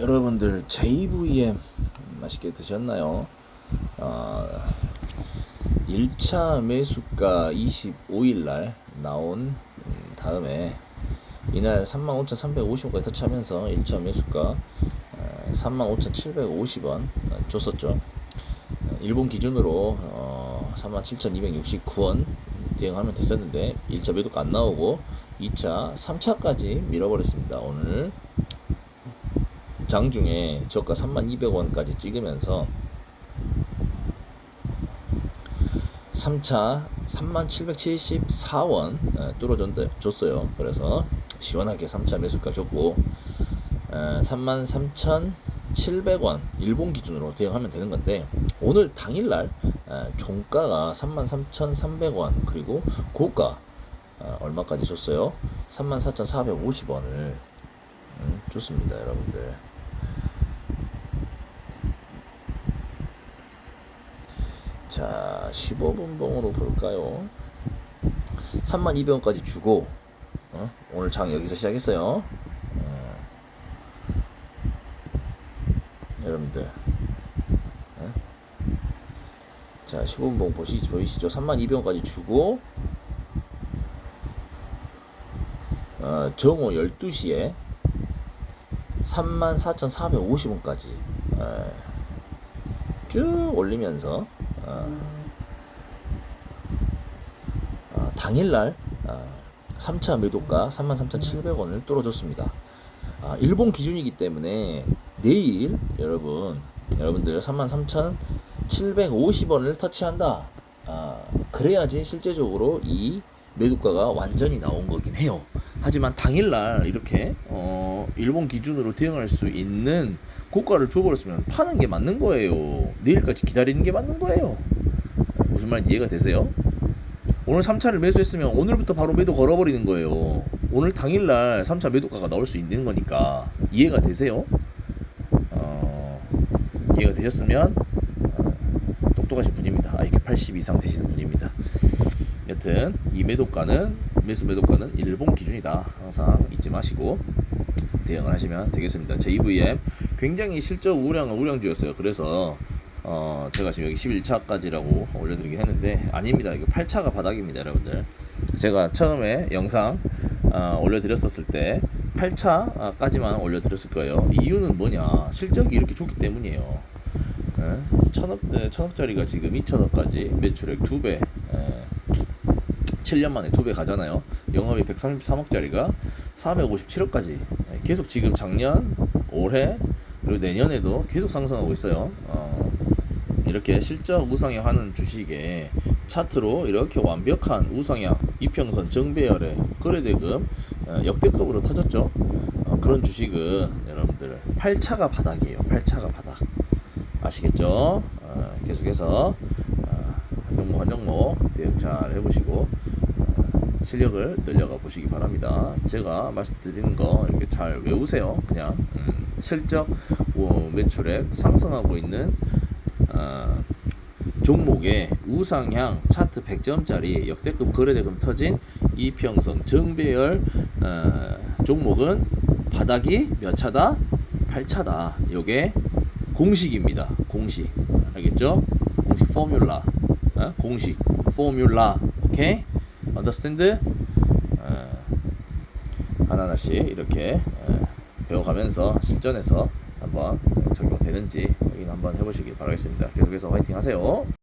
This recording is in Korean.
여러분들 JVM 맛있게 드셨나요? 어, 1차 매수가 25일 날 나온 음, 다음에 이날 35,350원까지 터치하면서 1차 매수가 어, 35,750원 줬었죠. 어, 일본 기준으로 어, 37,269원 대응하면 됐었는데 1차 매도가 안 나오고 2차, 3차까지 밀어버렸습니다. 오늘 장중에 저가 3200원까지 찍으면서 3차 3774원 뚫어줬어요. 그래서 시원하게 3차 매수가 줬고 33,700원 일본 기준으로 대응하면 되는 건데 오늘 당일날 에, 종가가 33,300원 그리고 고가 어, 얼마까지 줬어요? 34,450원을 음, 줬습니다, 여러분들. 자, 15분봉으로 볼까요? 3200원까지 주고 어? 오늘 장 여기서 시작했어요. 어. 여러분들 어? 자 15분봉 보시, 보이시죠? 3200원까지 주고 어, 정오 12시에 34,450원까지 쭉 올리면서 어, 어, 당일날 어, 3차 매도가 33,700원을 뚫어줬습니다. 아, 일본 기준이기 때문에 내일 여러분 여러분들 33,750원을 터치한다. 아, 그래야지 실제적으로 이 매도가가 완전히 나온 거긴 해요. 하지만 당일날 이렇게 어, 일본 기준으로 대응할 수 있는 고가를 줘버렸으면 파는 게 맞는 거예요. 내일까지 기다리는 게 맞는 거예요. 무슨 말인지 이해가 되세요? 오늘 3차를 매수했으면 오늘부터 바로 매도 걸어버리는 거예요. 오늘 당일날 3차 매도가가 나올 수 있는 거니까 이해가 되세요? 어, 이해가 되셨으면 어, 똑똑하신 분입니다. IQ 80 이상 되시는 분입니다. 여튼 이 매도가는 매수 매도가는 일본 기준이다. 항상 잊지 마시고 대응을 하시면 되겠습니다. JVM 굉장히 실적 우량 우량주였어요. 그래서 어 제가 지금 여기 11차까지라고 올려드리긴 했는데 아닙니다. 이거 8차가 바닥입니다, 여러분들. 제가 처음에 영상 어, 올려드렸었을 때 8차까지만 올려드렸을 거예요. 이유는 뭐냐? 실적이 이렇게 좋기 때문이에요. 예? 천억 천억짜리가 지금 2천억까지 매출액 두 배. 예. 7년 만에 두 배 가잖아요. 영업이 133억짜리가 457억까지 계속 지금 작년, 올해 그리고 내년에도 계속 상승하고 있어요. 어, 이렇게 실적 우상향 하는 주식에 차트로 이렇게 완벽한 우상향 이평선 정배열의 거래대금 어, 역대급으로 터졌죠. 어, 그런 주식은 여러분들 8차가 바닥이에요. 8차가 바닥. 아시겠죠? 어, 계속해서 어, 한 종목 한 종목 대응 잘 해보시고 실력을 늘려가 보시기 바랍니다. 제가 말씀드리는 거 이렇게 잘 외우세요. 그냥 음, 실적 어, 매출액 상승하고 있는 어, 종목의 우상향 차트 100점짜리 역대급 거래대금 터진 이평선 정배열 어, 종목은 바닥이 몇 차다? 8차다. 요게 공식입니다. 공식 알겠죠? 공식 포뮬라 어? 공식 포뮬라 오케이? 언더스탠드 어, 하나하나씩 이렇게 어, 배워가면서 실전에서 한번 적용되는지 확인 한번 해보시길 바라겠습니다. 계속해서 화이팅 하세요.